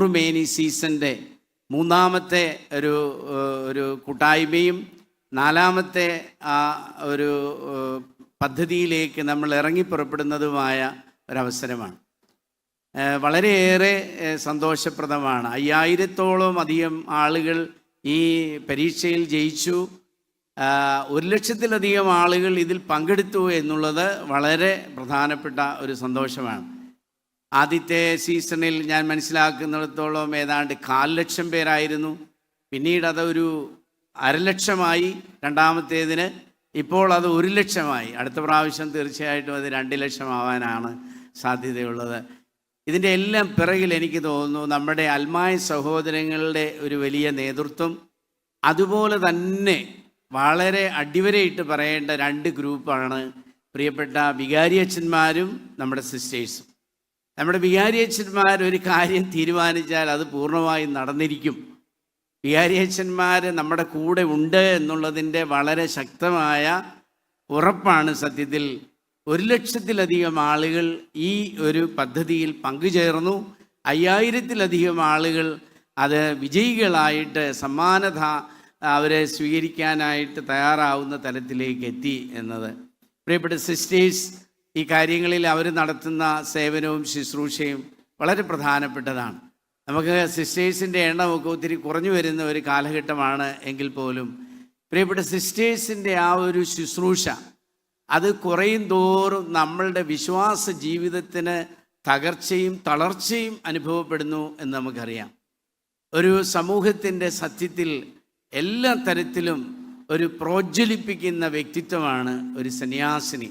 നൂറുമേനി സീസണിന്റെ മൂന്നാമത്തെ ഒരു ഒരു കൂട്ടായ്മയും നാലാമത്തെ ആ ഒരു പദ്ധതിയിലേക്ക് നമ്മൾ ഇറങ്ങി പുറപ്പെടുന്നതുമായ ഒരവസരമാണ്. വളരെയേറെ സന്തോഷപ്രദമാണ്. അയ്യായിരത്തോളം അധികം ആളുകൾ ഈ പരീക്ഷയിൽ ജയിച്ചു. ഒരു ലക്ഷത്തിലധികം ആളുകൾ ഇതിൽ പങ്കെടുത്തു എന്നുള്ളത് വളരെ പ്രധാനപ്പെട്ട ഒരു സന്തോഷമാണ്. ആദ്യത്തെ സീസണിൽ ഞാൻ മനസ്സിലാക്കുന്നിടത്തോളം ഏതാണ്ട് കാൽ ലക്ഷം പേരായിരുന്നു. പിന്നീട് അതൊരു അരലക്ഷമായി രണ്ടാമത്തേതിന് ഇപ്പോൾ അത് ഒരു ലക്ഷമായി. അടുത്ത പ്രാവശ്യം തീർച്ചയായിട്ടും അത് രണ്ട് ലക്ഷമാവാനാണ് സാധ്യതയുള്ളത്. ഇതിന്റെ എല്ലാം പിറകിൽ എനിക്ക് തോന്നുന്നു നമ്മുടെ അൽമായ സഹോദരങ്ങളുടെ ഒരു വലിയ നേതൃത്വം. അതുപോലെ തന്നെ വളരെ അടിവരയിട്ട് പറയേണ്ട രണ്ട് ഗ്രൂപ്പാണ് പ്രിയപ്പെട്ട വികാരി അച്ഛന്മാരും നമ്മുടെ സിസ്റ്റേഴ്സും. നമ്മുടെ വികാരിയച്ഛന്മാർ ഒരു കാര്യം തീരുമാനിച്ചാൽ അത് പൂർണമായും നടന്നിരിക്കും. വികാരിയച്ഛന്മാർ നമ്മുടെ കൂടെ ഉണ്ട് എന്നുള്ളതിന്റെ വളരെ ശക്തമായ ഉറപ്പാണ് സത്യത്തിൽ. ഒരു ലക്ഷത്തിലധികം ആളുകൾ ഈ ഒരു പദ്ധതിയിൽ പങ്കുചേർന്നു. അയ്യായിരത്തിലധികം ആളുകൾ അത് വിജയികളായിട്ട് സമ്മാനത അവരെ സ്വീകരിക്കാനായിട്ട് തയ്യാറാവുന്ന തലത്തിലേക്ക് എത്തി എന്നത്. പ്രിയപ്പെട്ട സിസ്റ്റേഴ്സ് ഈ കാര്യങ്ങളിൽ അവർ നടത്തുന്ന സേവനവും ശുശ്രൂഷയും വളരെ പ്രധാനപ്പെട്ടതാണ്. നമുക്ക് സിസ്റ്റേഴ്സിന്റെ എണ്ണമൊക്കെ ഒത്തിരി കുറഞ്ഞു വരുന്ന ഒരു കാലഘട്ടമാണ് എങ്കിൽ പോലും പ്രിയപ്പെട്ട സിസ്റ്റേഴ്സിന്റെ ആ ഒരു ശുശ്രൂഷ അത് കുറയും തോറും നമ്മളുടെ വിശ്വാസ ജീവിതത്തിന് തകർച്ചയും തളർച്ചയും അനുഭവപ്പെടുന്നു എന്ന് നമുക്കറിയാം. ഒരു സമൂഹത്തിന്റെ സത്യത്തിൽ എല്ലാ തരത്തിലും ഒരു പ്രോജ്വലിപ്പിക്കുന്ന വ്യക്തിത്വമാണ് ഒരു സന്യാസിനി.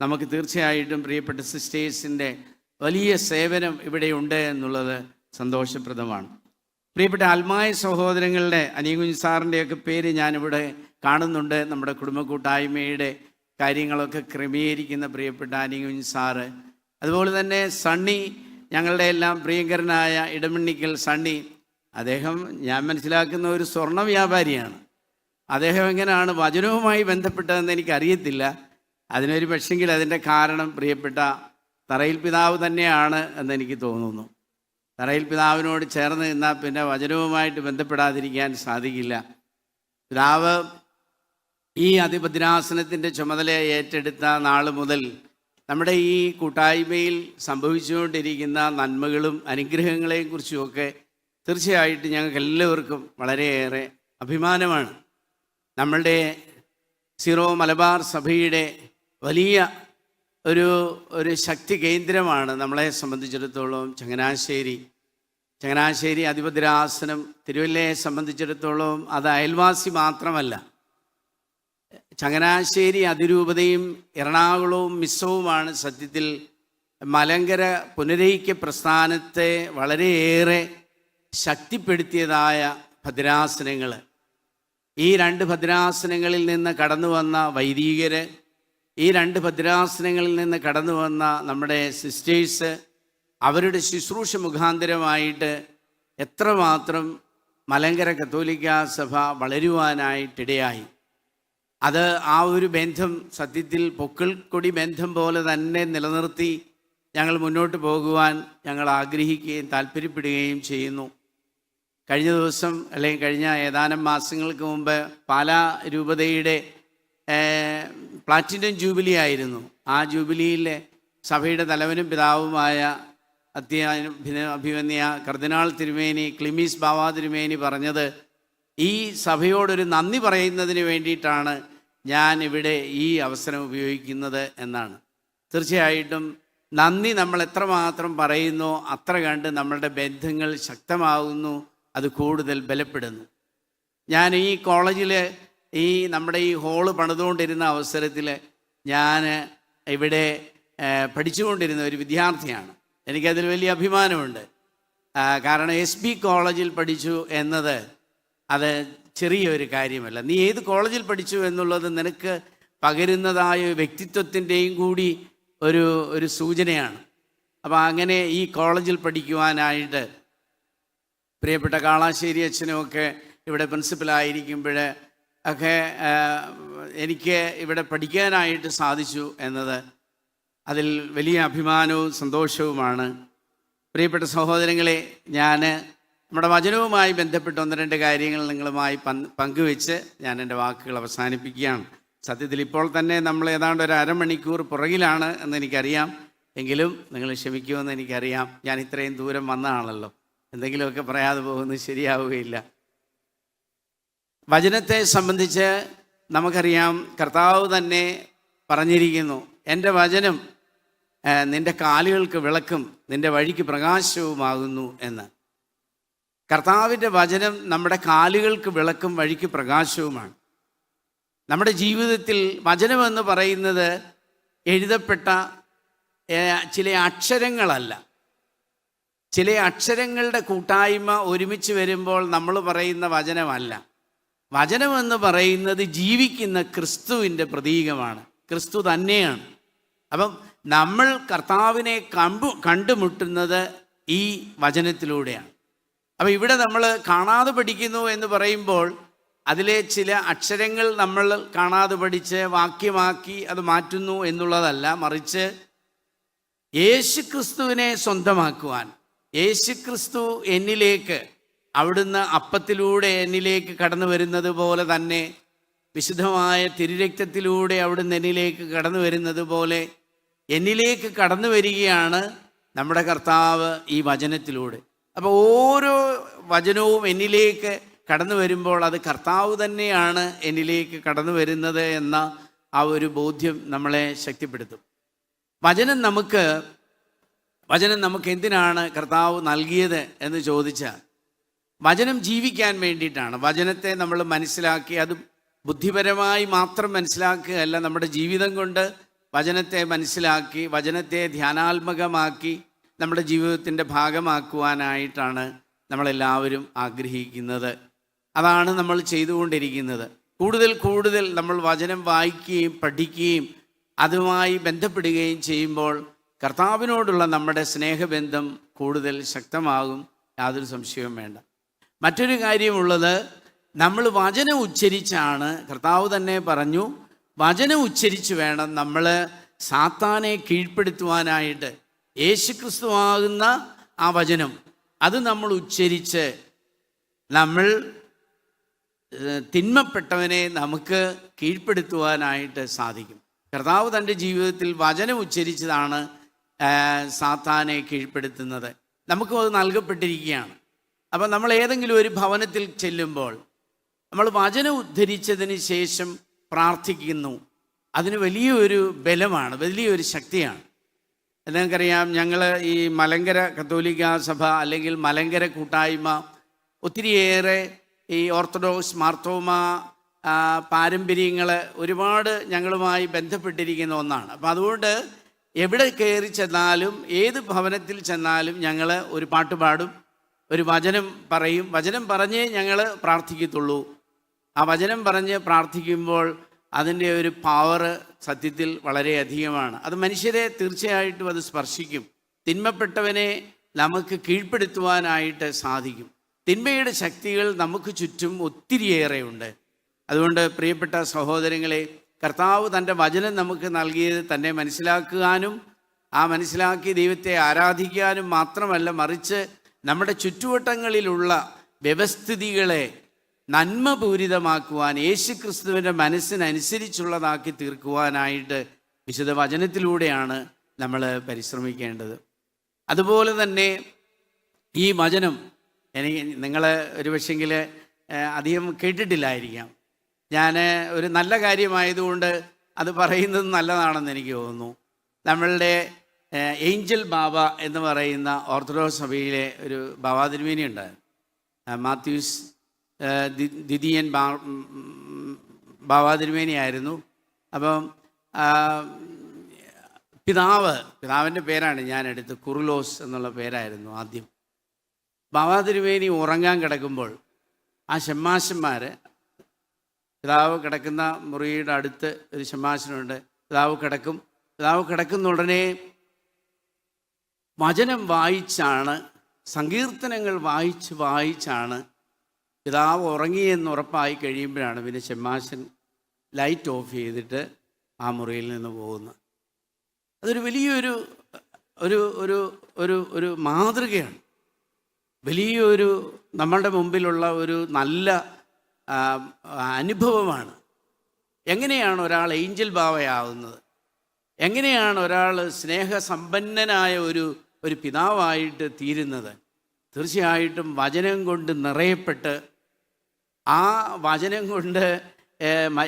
നമുക്ക് തീർച്ചയായിട്ടും പ്രിയപ്പെട്ട സിസ്റ്റേഴ്സിന്റെ വലിയ സേവനം ഇവിടെയുണ്ട് എന്നുള്ളത് സന്തോഷപ്രദമാണ്. പ്രിയപ്പെട്ട ആത്മായ സഹോദരങ്ങളുടെ അനിയകുഞ്ഞ് സാറിന്റെയൊക്കെ പേര് ഞാനിവിടെ കാണുന്നുണ്ട്. നമ്മുടെ കുടുംബ കൂട്ടായ്മയുടെ കാര്യങ്ങളൊക്കെ ക്രമീകരിക്കുന്ന പ്രിയപ്പെട്ട അനിയകുഞ്ഞ് സാറ്. അതുപോലെ തന്നെ സണ്ണി ഞങ്ങളുടെ എല്ലാം പ്രിയങ്കരനായ ഇടമണ്ണിക്കൽ സണ്ണി. അദ്ദേഹം ഞാൻ മനസ്സിലാക്കുന്ന ഒരു സ്വർണ വ്യാപാരിയാണ്. അദ്ദേഹം എങ്ങനെയാണ് വചനവുമായി ബന്ധപ്പെട്ടതെന്ന് എനിക്കറിയത്തില്ല. അതിനൊരു പക്ഷെങ്കിൽ അതിന്റെ കാരണം പ്രിയപ്പെട്ട തറയിൽ പിതാവ് തന്നെയാണ് എന്നെനിക്ക് തോന്നുന്നു. തറയിൽ പിതാവിനോട് ചേർന്ന് നിന്നാൽ പിന്നെ വചനവുമായിട്ട് ബന്ധപ്പെടാതിരിക്കാൻ സാധിക്കില്ല. പിതാവ് ഈ അതിഭദ്രാസനത്തിന്റെ ചുമതല ഏറ്റെടുത്ത നാൾ മുതൽ നമ്മുടെ ഈ കൂട്ടായ്മയിൽ സംഭവിച്ചുകൊണ്ടിരിക്കുന്ന നന്മകളും അനുഗ്രഹങ്ങളെയും കുറിച്ചുമൊക്കെ തീർച്ചയായിട്ടും ഞങ്ങൾക്ക് എല്ലാവർക്കും വളരെയേറെ അഭിമാനമാണ്. നമ്മളുടെ സിറോ മലബാർ സഭയുടെ വലിയ ഒരു ഒരു ശക്തി കേന്ദ്രമാണ് നമ്മളെ സംബന്ധിച്ചിടത്തോളം ചങ്ങനാശ്ശേരി. ചങ്ങനാശ്ശേരി അധിപതിരാസനം തിരുവല്ലയെ സംബന്ധിച്ചിടത്തോളം അത് അയൽവാസി മാത്രമല്ല. ചങ്ങനാശ്ശേരി അതിരൂപതയും എറണാകുളവും മിസ്സവുമാണ് സത്യത്തിൽ മലങ്കര പുനരൈക്യ പ്രസ്ഥാനത്തെ വളരെയേറെ ശക്തിപ്പെടുത്തിയതായ ഭദ്രാസനങ്ങൾ ഈ രണ്ട് ഭദ്രാസനങ്ങളിൽ നിന്ന് കടന്നു വന്ന വൈദികര് ഈ രണ്ട് ഭദ്രാസനങ്ങളിൽ നിന്ന് കടന്നു വന്ന നമ്മുടെ സിസ്റ്റേഴ്സ് അവരുടെ ശുശ്രൂഷ മുഖാന്തരമായിട്ട് എത്രമാത്രം മലങ്കര കത്തോലിക്ക സഭ വളരുവാനായിട്ടിടയായി. അത് ആ ഒരു ബന്ധം സത്യത്തിൽ പൊക്കിൾക്കൊടി ബന്ധം പോലെ തന്നെ നിലനിർത്തി ഞങ്ങൾ മുന്നോട്ട് പോകുവാൻ ഞങ്ങൾ ആഗ്രഹിക്കുകയും താല്പര്യപ്പെടുകയും ചെയ്യുന്നു. കഴിഞ്ഞ ദിവസം അല്ലെങ്കിൽ കഴിഞ്ഞ ഏതാനും മാസങ്ങൾക്ക് മുമ്പ് പാലാ രൂപതയുടെ പ്ലാറ്റിനം ജൂബിലി ആയിരുന്നു. ആ ജൂബിലിയിലെ സഭയുടെ തലവനും പിതാവുമായ അത്യ അഭിമന്യ കർദിനാൾ തിരുമേനി ക്ലിമീസ് ബാവ തിരുമേനി പറഞ്ഞത് ഈ സഭയോടൊരു നന്ദി പറയുന്നതിന് വേണ്ടിയിട്ടാണ് ഞാൻ ഇവിടെ ഈ അവസരം ഉപയോഗിക്കുന്നത് എന്നാണ്. തീർച്ചയായിട്ടും നന്ദി നമ്മൾ എത്രമാത്രം പറയുന്നോ അത്ര കണ്ട് നമ്മളുടെ ബന്ധങ്ങൾ ശക്തമാകുന്നു അത് കൂടുതൽ ബലപ്പെടുന്നു. ഞാൻ ഈ കോളേജിൽ ഈ നമ്മുടെ ഈ ഹോൾ പണിതുകൊണ്ടിരുന്ന അവസരത്തിൽ ഞാൻ ഇവിടെ പഠിച്ചുകൊണ്ടിരുന്ന ഒരു വിദ്യാർത്ഥിയാണ്. എനിക്കതിൽ വലിയ അഭിമാനമുണ്ട്. കാരണം എസ് ബി കോളേജിൽ പഠിച്ചു എന്നത് അത് ചെറിയൊരു കാര്യമല്ല. നീ ഏത് കോളേജിൽ പഠിച്ചു എന്നുള്ളത് നിനക്ക് പകരുന്നതായ വ്യക്തിത്വത്തിന്റെയും കൂടി ഒരു ഒരു സൂചനയാണ്. അപ്പോൾ അങ്ങനെ ഈ കോളേജിൽ പഠിക്കുവാനായിട്ട് പ്രിയപ്പെട്ട കാളാശ്ശേരി അച്ഛനുമൊക്കെ ഇവിടെ പ്രിൻസിപ്പലായിരിക്കുമ്പോൾ ഒക്കെ എനിക്ക് ഇവിടെ പഠിക്കാനായിട്ട് സാധിച്ചു എന്നത് അതിൽ വലിയ അഭിമാനവും സന്തോഷവുമാണ്. പ്രിയപ്പെട്ട സഹോദരങ്ങളെ ഞാൻ നമ്മുടെ വചനവുമായി ബന്ധപ്പെട്ട് ഒന്ന് രണ്ട് കാര്യങ്ങൾ നിങ്ങളുമായി പങ്ക് പങ്കുവെച്ച് ഞാൻ എന്റെ വാക്കുകൾ അവസാനിപ്പിക്കുകയാണ്. സത്യത്തിൽ ഇപ്പോൾ തന്നെ നമ്മൾ ഏതാണ്ട് ഒരു അരമണിക്കൂർ പുറകിലാണ് എന്ന് എനിക്കറിയാം. എങ്കിലും നിങ്ങൾ ക്ഷമിക്കുമെന്ന് എനിക്കറിയാം. ഞാൻ ഇത്രയും ദൂരം വന്നതാണല്ലോ എന്തെങ്കിലുമൊക്കെ പറയാതെ പോകുന്നത് ശരിയാവുകയില്ല. വചനത്തെ സംബന്ധിച്ച് നമുക്കറിയാം കർത്താവ് തന്നെ പറഞ്ഞിരിക്കുന്നു എന്റെ വചനം നിന്റെ കാലുകൾക്ക് വിളക്കും നിന്റെ വഴിക്ക് പ്രകാശവുമാകുന്നു എന്ന്. കർത്താവിന്റെ വചനം നമ്മുടെ കാലുകൾക്ക് വിളക്കും വഴിക്ക് പ്രകാശവുമാണ്. നമ്മുടെ ജീവിതത്തിൽ വചനമെന്ന് പറയുന്നത് എഴുതപ്പെട്ട ചില അക്ഷരങ്ങളല്ല. ചില അക്ഷരങ്ങളുടെ കൂട്ടായ്മ ഒരുമിച്ച് വരുമ്പോൾ നമ്മൾ പറയുന്ന വചനമല്ല. വചനമെന്ന് പറയുന്നത് ജീവിക്കുന്ന ക്രിസ്തുവിന്റെ പ്രതീകമാണ്. ക്രിസ്തു തന്നെയാണ്. അപ്പം നമ്മൾ കർത്താവിനെ കമ്പു കണ്ടുമുട്ടുന്നത് ഈ വചനത്തിലൂടെയാണ്. അപ്പം ഇവിടെ നമ്മൾ കാണാതെ പഠിക്കുന്നു എന്ന് പറയുമ്പോൾ അതിലെ ചില അക്ഷരങ്ങൾ നമ്മൾ കാണാതെ പഠിച്ച് വാക്യമാക്കി അത് മാറ്റുന്നു എന്നുള്ളതല്ല. മറിച്ച് യേശുക്രിസ്തുവിനെ സ്വന്തമാക്കുവാൻ യേശുക്രിസ്തു എന്നിലേക്ക് അവിടുന്ന് അപ്പത്തിലൂടെ എന്നിലേക്ക് കടന്നു വരുന്നത് പോലെ തന്നെ വിശുദ്ധമായ തിരുരക്തത്തിലൂടെ അവിടുന്ന് എന്നിലേക്ക് കടന്നു വരുന്നത് പോലെ എന്നിലേക്ക് കടന്നു വരികയാണ് നമ്മുടെ കർത്താവ് ഈ വചനത്തിലൂടെ. അപ്പോൾ ഓരോ വചനവും എന്നിലേക്ക് കടന്നു വരുമ്പോൾ അത് കർത്താവ് തന്നെയാണ് എന്നിലേക്ക് കടന്നു വരുന്നത് എന്ന ആ ഒരു ബോധ്യം നമ്മളെ ശക്തിപ്പെടുത്തും. വചനം നമുക്ക് വചനം നമുക്ക് എന്തിനാണ് കർത്താവ് നൽകിയത് എന്ന് ചോദിച്ചാൽ വചനം ജീവിക്കാൻ വേണ്ടിയിട്ടാണ്. വചനത്തെ നമ്മൾ മനസ്സിലാക്കി അത് ബുദ്ധിപരമായി മാത്രം മനസ്സിലാക്കുകയല്ല നമ്മുടെ ജീവിതം കൊണ്ട് വചനത്തെ മനസ്സിലാക്കി വചനത്തെ ധ്യാനാത്മകമാക്കി നമ്മുടെ ജീവിതത്തിന്റെ ഭാഗമാക്കുവാനായിട്ടാണ് നമ്മളെല്ലാവരും ആഗ്രഹിക്കുന്നത്. അതാണ് നമ്മൾ ചെയ്തുകൊണ്ടിരിക്കുന്നത്. കൂടുതൽ കൂടുതൽ നമ്മൾ വചനം വായിക്കുകയും പഠിക്കുകയും അതുമായി ബന്ധപ്പെടുകയും ചെയ്യുമ്പോൾ കർത്താവിനോടുള്ള നമ്മുടെ സ്നേഹബന്ധം കൂടുതൽ ശക്തമാകും. യാതൊരു സംശയവും വേണ്ട. മറ്റൊരു കാര്യമുള്ളത് നമ്മൾ വചനം ഉച്ചരിച്ചാണ് കർത്താവ് തന്നെ പറഞ്ഞു വചനം ഉച്ചരിച്ച് വേണം നമ്മൾ സാത്താനെ കീഴ്പ്പെടുത്തുവാനായിട്ട്. യേശുക്രിസ്തുവാകുന്ന ആ വചനം അത് നമ്മൾ ഉച്ചരിച്ച് നമ്മൾ തിന്മപ്പെട്ടവനെ നമുക്ക് കീഴ്പ്പെടുത്തുവാനായിട്ട് സാധിക്കും. കർത്താവ് തന്റെ ജീവിതത്തിൽ വചനം ഉച്ചരിച്ചതാണ് സാത്താനെ കീഴ്പ്പെടുത്തുന്നത്. നമുക്കും അത് നൽകപ്പെട്ടിരിക്കുകയാണ്. അപ്പം നമ്മൾ ഏതെങ്കിലും ഒരു ഭവനത്തിൽ ചെല്ലുമ്പോൾ നമ്മൾ വചനം ഉദ്ധരിച്ചതിന് ശേഷം പ്രാർത്ഥിക്കുന്നു. അതിന് വലിയൊരു ബലമാണ് വലിയൊരു ശക്തിയാണ്. നിങ്ങൾക്കറിയാം ഞങ്ങൾ ഈ മലങ്കര കത്തോലിക്ക സഭ അല്ലെങ്കിൽ മലങ്കര കൂട്ടായ്മ ഒത്തിരിയേറെ ഈ ഓർത്തഡോക്സ് മാർത്തോമ പാരമ്പര്യങ്ങൾ ഒരുപാട് ഞങ്ങളുമായി ബന്ധപ്പെട്ടിരിക്കുന്ന ഒന്നാണ്. അപ്പം അതുകൊണ്ട് എവിടെ കയറി ചെന്നാലും ഏത് ഭവനത്തിൽ ചെന്നാലും ഞങ്ങൾ ഒരു പാട്ട് പാടും. ഒരു വചനം പറയും. വചനം പറഞ്ഞേ ഞങ്ങൾ പ്രാർത്ഥിക്കത്തുള്ളൂ. ആ വചനം പറഞ്ഞ് പ്രാർത്ഥിക്കുമ്പോൾ അതിന്റെ ഒരു പവർ സത്യത്തിൽ വളരെയധികമാണ് അത് മനുഷ്യരെ തീർച്ചയായിട്ടും അത് സ്പർശിക്കും. തിന്മപ്പെട്ടവനെ നമുക്ക് കീഴ്പ്പെടുത്തുവാനായിട്ട് സാധിക്കും. തിന്മയുടെ ശക്തികൾ നമുക്ക് ചുറ്റും ഒത്തിരിയേറെയുണ്ട്. അതുകൊണ്ട് പ്രിയപ്പെട്ട സഹോദരങ്ങളെ കർത്താവ് തന്റെ വചനം നമുക്ക് നൽകിയത് തന്നെ മനസ്സിലാക്കുവാനും ആ മനസ്സിലാക്കി ദൈവത്തെ ആരാധിക്കാനും മാത്രമല്ല മറിച്ച് നമ്മുടെ ചുറ്റുവട്ടങ്ങളിലുള്ള വ്യവസ്ഥിതികളെ നന്മപൂരിതമാക്കുവാൻ യേശുക്രിസ്തുവിന്റെ മനസ്സിനനുസരിച്ചുള്ളതാക്കി തീർക്കുവാനായിട്ട് വിശുദ്ധ വചനത്തിലൂടെയാണ് നമ്മൾ പരിശ്രമിക്കേണ്ടത്. അതുപോലെ തന്നെ ഈ വചനം എനിക്ക് നിങ്ങൾ ഒരു പക്ഷെങ്കിൽ അധികം കേട്ടിട്ടില്ലായിരിക്കാം. ഞാൻ ഒരു നല്ല കാര്യമായതുകൊണ്ട് അത് പറയുന്നത് നല്ലതാണെന്ന് എനിക്ക് തോന്നുന്നു. നമ്മളുടെ ഏഞ്ചൽ ബാബ എന്ന് പറയുന്ന ഓർത്തഡോക്സ് സഭയിലെ ഒരു ബാബാതിരുമേനി ഉണ്ടായിരുന്നു. മാത്യൂസ് ദിദിയൻ ബാ ബാബാതിരുമേനിയായിരുന്നു ബാബാ അപ്പം പിതാവ് പിതാവിന്റെ പേരാണ് ഞാൻ എടുത്ത് കുറുലോസ് എന്നുള്ള പേരായിരുന്നു ആദ്യം. ബാബാ ഉറങ്ങാൻ കിടക്കുമ്പോൾ ആ ഷമ്മാശന്മാർ പിതാവ് കിടക്കുന്ന മുറിയുടെ അടുത്ത് ഒരു ഷമ്മാശനുണ്ട് പിതാവ് കിടക്കും പിതാവ് കിടക്കുന്ന ഉടനെ വചനം വായിച്ചാണ് സങ്കീർത്തനങ്ങൾ വായിച്ച് വായിച്ചാണ് പിതാവ് ഉറങ്ങിയെന്ന് ഉറപ്പായി കഴിയുമ്പോഴാണ് പിന്നെ ചെമ്മാശൻ ലൈറ്റ് ഓഫ് ചെയ്തിട്ട് ആ മുറിയിൽ നിന്ന് പോകുന്നത്. അതൊരു വലിയൊരു ഒരു ഒരു ഒരു ഒരു മാതൃകയാണ്. വലിയൊരു നമ്മളുടെ മുമ്പിലുള്ള ഒരു നല്ല അനുഭവമാണ്. എങ്ങനെയാണ് ഒരാൾ ഏഞ്ചൽ ഭാവയാവുന്നത് എങ്ങനെയാണ് ഒരാൾ സ്നേഹസമ്പന്നനായ ഒരു ഒരു പിതാവായിട്ട് തീരുന്നത്. തീർച്ചയായിട്ടും വചനം കൊണ്ട് നിറയപ്പെട്ട് ആ വചനം കൊണ്ട്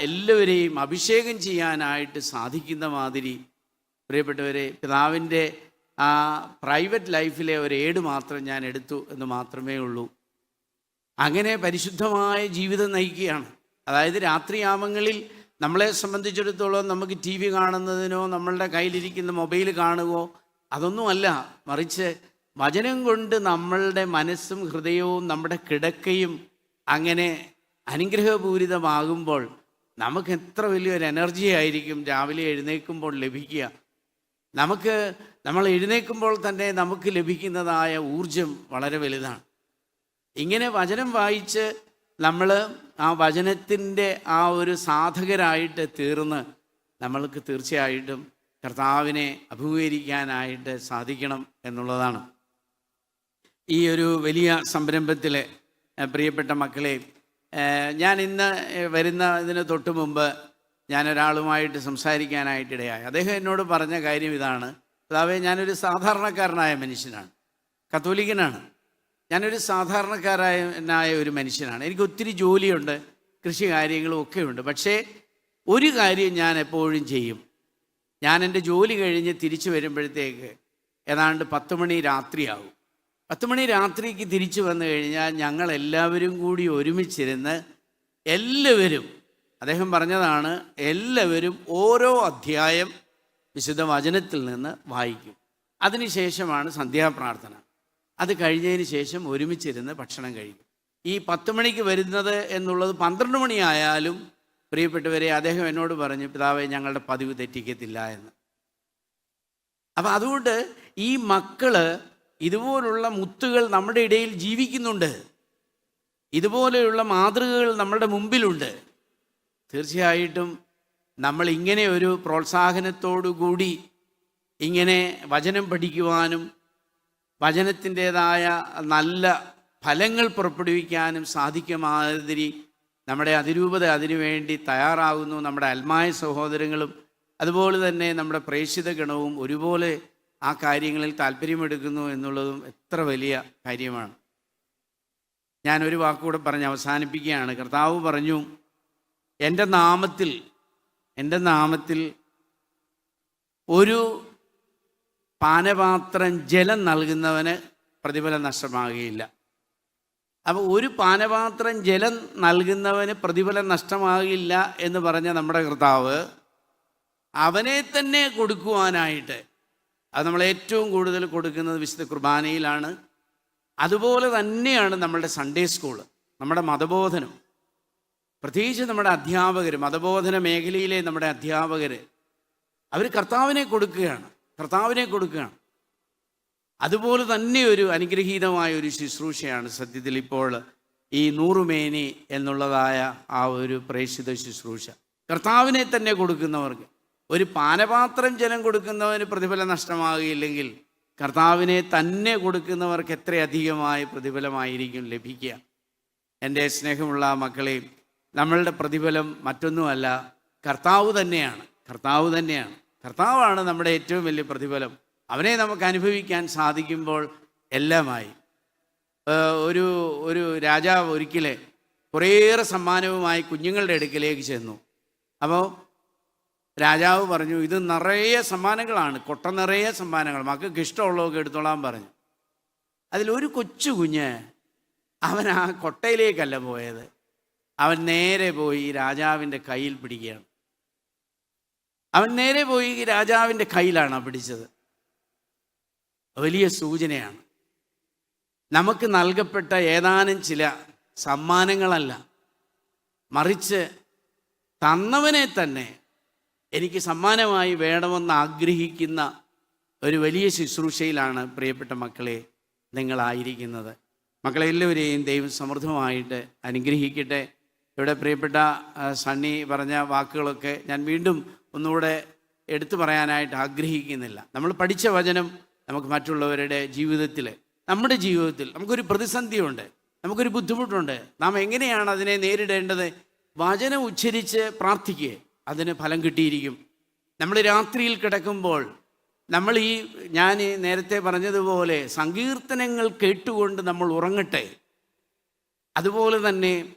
എല്ലാവരെയും അഭിഷേകം ചെയ്യാനായിട്ട് സാധിക്കുന്ന മാതിരി പ്രിയപ്പെട്ടവരെ പിതാവിന്റെ ആ പ്രൈവറ്റ് ലൈഫിലെ ഒരു ഏട് മാത്രം ഞാൻ എടുത്തു എന്ന് മാത്രമേ ഉള്ളൂ. അങ്ങനെ പരിശുദ്ധമായ ജീവിതം നയിക്കുകയാണ്. അതായത് രാത്രിയാമങ്ങളിൽ നമ്മളെ സംബന്ധിച്ചിടത്തോളം നമുക്ക് ടി വി കാണുന്നതിനോ നമ്മളുടെ കയ്യിലിരിക്കുന്ന മൊബൈൽ കാണുകയോ അതൊന്നുമല്ല മറിച്ച് വചനം കൊണ്ട് നമ്മളുടെ മനസ്സും ഹൃദയവും നമ്മുടെ കിടക്കയും അങ്ങനെ അനുഗ്രഹപൂരിതമാകുമ്പോൾ നമുക്ക് എത്ര വലിയൊരു എനർജി ആയിരിക്കും രാവിലെ എഴുന്നേൽക്കുമ്പോൾ ലഭിക്കുക. നമുക്ക് നമ്മൾ എഴുന്നേൽക്കുമ്പോൾ തന്നെ നമുക്ക് ലഭിക്കുന്നതായ ഊർജം വളരെ വലുതാണ്. ഇങ്ങനെ വചനം വായിച്ച് നമ്മൾ ആ വചനത്തിന്റെ ആ ഒരു സാധകരായിട്ട് തീർന്ന് നമ്മൾക്ക് തീർച്ചയായിട്ടും കർത്താവിനെ അഭിമുഖീകരിക്കാനായിട്ട് സാധിക്കണം എന്നുള്ളതാണ്. ഈ ഒരു വലിയ സംരംഭത്തിൽ പ്രിയപ്പെട്ട മക്കളെ ഞാൻ ഇന്ന് വരുന്നതിന് തൊട്ട് മുമ്പ് ഞാൻ ഒരാളുമായിട്ട് സംസാരിക്കാനായിട്ടിടയായി. അദ്ദേഹം എന്നോട് പറഞ്ഞ കാര്യം ഇതാണ്. അതാവ് ഞാനൊരു സാധാരണക്കാരനായ മനുഷ്യനാണ്. കത്തോലിക്കനാണ്. ഞാനൊരു സാധാരണക്കാരനായ ഒരു മനുഷ്യനാണ്. എനിക്ക് ഒത്തിരി ജോലിയുണ്ട് കൃഷി കാര്യങ്ങളും ഒക്കെ ഉണ്ട് പക്ഷേ ഒരു കാര്യം ഞാൻ എപ്പോഴും ചെയ്യും. ഞാൻ എന്റെ ജോലി കഴിഞ്ഞ് തിരിച്ചു വരുമ്പോഴത്തേക്ക് ഏതാണ്ട് പത്ത് മണി രാത്രിയാവും. പത്ത് മണി രാത്രിക്ക് തിരിച്ചു വന്നു കഴിഞ്ഞാൽ ഞങ്ങൾ എല്ലാവരും കൂടി ഒരുമിച്ചിരുന്ന് എല്ലാവരും അദ്ദേഹം പറഞ്ഞതാണ് എല്ലാവരും ഓരോ അധ്യായം വിശുദ്ധ വചനത്തിൽ നിന്ന് വായിക്കും. അതിനുശേഷമാണ് സന്ധ്യാപ്രാർത്ഥന. അത് കഴിഞ്ഞതിന് ശേഷം ഒരുമിച്ചിരുന്ന് ഭക്ഷണം കഴിക്കും. ഈ പത്ത് മണിക്ക് വരുന്നത് എന്നുള്ളത് പന്ത്രണ്ട് മണിയായാലും പ്രിയപ്പെട്ടവരെ അദ്ദേഹം എന്നോട് പറഞ്ഞു പിതാവെ ഞങ്ങളുടെ പതിവ് തെറ്റിക്കത്തില്ല എന്ന്. അപ്പം അതുകൊണ്ട് ഈ മക്കൾ ഇതുപോലുള്ള മുത്തുകൾ നമ്മുടെ ഇടയിൽ ജീവിക്കുന്നുണ്ട്. ഇതുപോലെയുള്ള മാതൃകകൾ നമ്മുടെ മുമ്പിലുണ്ട്. തീർച്ചയായിട്ടും നമ്മൾ ഇങ്ങനെ ഒരു പ്രോത്സാഹനത്തോടു കൂടി ഇങ്ങനെ വചനം പഠിക്കുവാനും വചനത്തിന്റെതായ നല്ല ഫലങ്ങൾ പുറപ്പെടുവിക്കാനും സാധിക്കുമാതിരി നമ്മുടെ അതിരൂപത അതിനുവേണ്ടി തയ്യാറാകുന്നു നമ്മുടെ അൽമായ സഹോദരങ്ങളും അതുപോലെ തന്നെ നമ്മുടെ പ്രേക്ഷിത ഗണവും ഒരുപോലെ ആ കാര്യങ്ങളിൽ താല്പര്യമെടുക്കുന്നു എന്നുള്ളതും എത്ര വലിയ കാര്യമാണ്. ഞാൻ ഒരു വാക്കുകൂടെ പറഞ്ഞ് അവസാനിപ്പിക്കുകയാണ്. കർത്താവ് പറഞ്ഞു എന്റെ നാമത്തിൽ എന്റെ നാമത്തിൽ ഒരു പാനപാത്രം ജലം നൽകുന്നവന് പ്രതിഫലം നഷ്ടമാകുകയില്ല. അപ്പോൾ ഒരു പാനപാത്രം ജലം നൽകുന്നവന് പ്രതിഫലം നഷ്ടമാകില്ല എന്ന് പറഞ്ഞ നമ്മുടെ കർത്താവ് അവനെ തന്നെ കൊടുക്കുവാനായിട്ട് അത് നമ്മൾ ഏറ്റവും കൂടുതൽ കൊടുക്കുന്നത് വിശുദ്ധ കുർബാനയിലാണ്. അതുപോലെ തന്നെയാണ് നമ്മളുടെ സൺഡേ സ്കൂൾ നമ്മുടെ മതബോധനം. പ്രത്യേകിച്ച് നമ്മുടെ അധ്യാപകർ മതബോധന മേഖലയിലെ നമ്മുടെ അധ്യാപകർ അവർ കർത്താവിനെ കൊടുക്കുകയാണ് കർത്താവിനെ കൊടുക്കുകയാണ്. അതുപോലെ തന്നെ ഒരു അനുഗ്രഹീതമായ ഒരു ശുശ്രൂഷയാണ് സത്യത്തിൽ ഇപ്പോൾ ഈ നൂറുമേനി എന്നുള്ളതായ ആ ഒരു പ്രേക്ഷിത ശുശ്രൂഷ. കർത്താവിനെ തന്നെ കൊടുക്കുന്നവർക്ക് ഒരു പാനപാത്രം ജലം കൊടുക്കുന്നവന് പ്രതിഫലം നഷ്ടമാകുകയില്ലെങ്കിൽ കർത്താവിനെ തന്നെ കൊടുക്കുന്നവർക്ക് എത്രയധികമായ പ്രതിഫലമായിരിക്കും ലഭിക്കുക. എന്റെ സ്നേഹമുള്ള മക്കളെ നമ്മളുടെ പ്രതിഫലം മറ്റൊന്നുമല്ല കർത്താവ് തന്നെയാണ് കർത്താവ് തന്നെയാണ്. കർത്താവാണ് നമ്മുടെ ഏറ്റവും വലിയ പ്രതിഫലം. അവനെ നമുക്ക് അനുഭവിക്കാൻ സാധിക്കുമ്പോൾ എല്ലാമായി. ഒരു ഒരു രാജാവ് ഒരിക്കലെ കുറേയേറെ സമ്മാനവുമായി കുഞ്ഞുങ്ങളുടെ അടുക്കിലേക്ക് ചെന്നു. അപ്പോൾ രാജാവ് പറഞ്ഞു ഇത് നിറയെ സമ്മാനങ്ങളാണ് കൊട്ട നിറയെ സമ്മാനങ്ങൾ മക്കൾക്ക് ഇഷ്ടമുള്ളതൊക്കെ എടുത്തോളാൻ പറഞ്ഞു. അതിലൊരു കൊച്ചു കുഞ്ഞ് അവൻ ആ കൊട്ടയിലേക്കല്ല പോയത്. അവൻ നേരെ പോയി രാജാവിന്റെ കയ്യിൽ പിടിക്കുകയാണ്. അവൻ നേരെ പോയി രാജാവിന്റെ കയ്യിലാണ് പിടിച്ചത്. വലിയ സൂചനയാണ്. നമുക്ക് നൽകപ്പെട്ട ഏതാനും ചില സമ്മാനങ്ങളല്ല. മറിച്ച് തന്നവനെ തന്നെ എനിക്ക് സമ്മാനമായി വേണമെന്ന് ആഗ്രഹിക്കുന്ന ഒരു വലിയ ശുശ്രൂഷയിലാണ് പ്രിയപ്പെട്ട മക്കളെ നിങ്ങളായിരിക്കുന്നത്. മക്കളെ എല്ലാവരെയും ദൈവം സമൃദ്ധമായിട്ട് അനുഗ്രഹിക്കട്ടെ. ഇവിടെ പ്രിയപ്പെട്ട സണ്ണി പറഞ്ഞ വാക്കുകളൊക്കെ ഞാൻ വീണ്ടും ഒന്നുകൂടെ എടുത്തു പറയാനായിട്ട് ആഗ്രഹിക്കുന്നില്ല. നമ്മൾ പഠിച്ച വചനം നമുക്ക് മറ്റുള്ളവരുടെ ജീവിതത്തിൽ നമ്മുടെ ജീവിതത്തിൽ നമുക്കൊരു പ്രതിസന്ധിയുണ്ട് നമുക്കൊരു ബുദ്ധിമുട്ടുണ്ട്. നാം എങ്ങനെയാണ് അതിനെ നേരിടേണ്ടത്? വചനം ഉച്ചരിച്ച് പ്രാർത്ഥിക്കുക. അതിന് ഫലം കിട്ടിയിരിക്കും. നമ്മൾ രാത്രിയിൽ കിടക്കുമ്പോൾ നമ്മൾ ഈ ഞാൻ നേരത്തെ പറഞ്ഞതുപോലെ സങ്കീർത്തനങ്ങൾ കേട്ടുകൊണ്ട് നമ്മൾ ഉറങ്ങട്ടെ. അതുപോലെ തന്നെ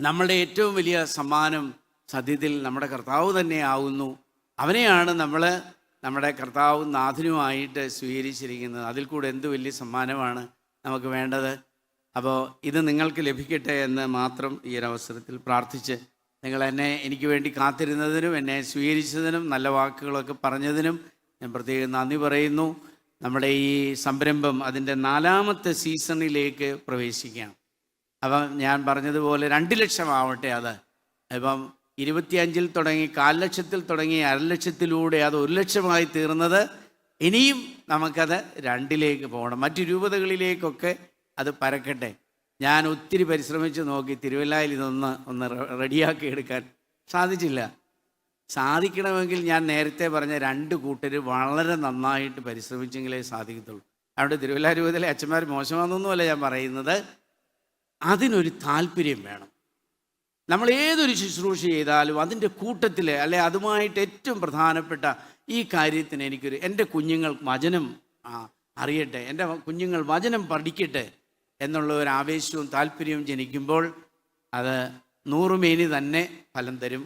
നമ്മുടെ ഏറ്റവും വലിയ സമ്മാനം സത്യത്തിൽ നമ്മുടെ കർത്താവ് തന്നെ ആവുന്നു. അവനെയാണ് നമ്മൾ നമ്മുടെ കർത്താവും നാഥനുമായിട്ട് സ്വീകരിച്ചിരിക്കുന്നത്. അതിൽ കൂടെ എന്ത് വലിയ സമ്മാനമാണ് നമുക്ക് വേണ്ടത്? അപ്പോൾ ഇത് നിങ്ങൾക്ക് ലഭിക്കട്ടെ എന്ന് മാത്രം ഈ അവസരത്തിൽ പ്രാർത്ഥിച്ച് നിങ്ങൾ എന്നെ എനിക്ക് വേണ്ടി കാത്തിരുന്നതിനും എന്നെ സ്വീകരിച്ചതിനും നല്ല വാക്കുകളൊക്കെ പറഞ്ഞതിനും ഞാൻ പ്രത്യേകം നന്ദി പറയുന്നു. നമ്മുടെ ഈ സംരംഭം അതിന്റെ നാലാമത്തെ സീസണിലേക്ക് പ്രവേശിക്കുകയാണ്. അപ്പം ഞാൻ പറഞ്ഞതുപോലെ രണ്ട് ലക്ഷം ആവട്ടെ അത്. ഇപ്പം ഇരുപത്തിയഞ്ചിൽ തുടങ്ങി കാൽ ലക്ഷത്തിൽ തുടങ്ങി അരലക്ഷത്തിലൂടെ അത് ഒരു ലക്ഷമായി തീർന്നത് ഇനിയും നമുക്കത് രണ്ടിലേക്ക് പോകണം. മറ്റു രൂപതകളിലേക്കൊക്കെ അത് പരക്കട്ടെ. ഞാൻ ഒത്തിരി പരിശ്രമിച്ച് നോക്കി തിരുവല്ലായിൽ ഇതൊന്ന് ഒന്ന് റെഡിയാക്കി എടുക്കാൻ സാധിച്ചില്ല. സാധിക്കണമെങ്കിൽ ഞാൻ നേരത്തെ പറഞ്ഞ രണ്ട് കൂട്ടർ വളരെ നന്നായിട്ട് പരിശ്രമിച്ചെങ്കിലേ സാധിക്കത്തുള്ളൂ. അവിടെ തിരുവല്ല രൂപതയിലെ അച്ഛന്മാർ മോശമാണെന്നൊന്നുമല്ല ഞാൻ പറയുന്നത്. അതിനൊരു താല്പര്യം വേണം. നമ്മൾ ഏതൊരു ശുശ്രൂഷ ചെയ്താലും അതിന്റെ കൂട്ടത്തിൽ അല്ലെ അതുമായിട്ട് ഏറ്റവും പ്രധാനപ്പെട്ട ഈ കാര്യത്തിന് എനിക്കൊരു എന്റെ കുഞ്ഞുങ്ങൾ വചനം അറിയട്ടെ എന്റെ കുഞ്ഞുങ്ങൾ വചനം പഠിക്കട്ടെ എന്നുള്ള ഒരു ആവേശവും താല്പര്യവും ജനിക്കുമ്പോൾ അത് നൂറുമേനി തന്നെ ഫലം തരും.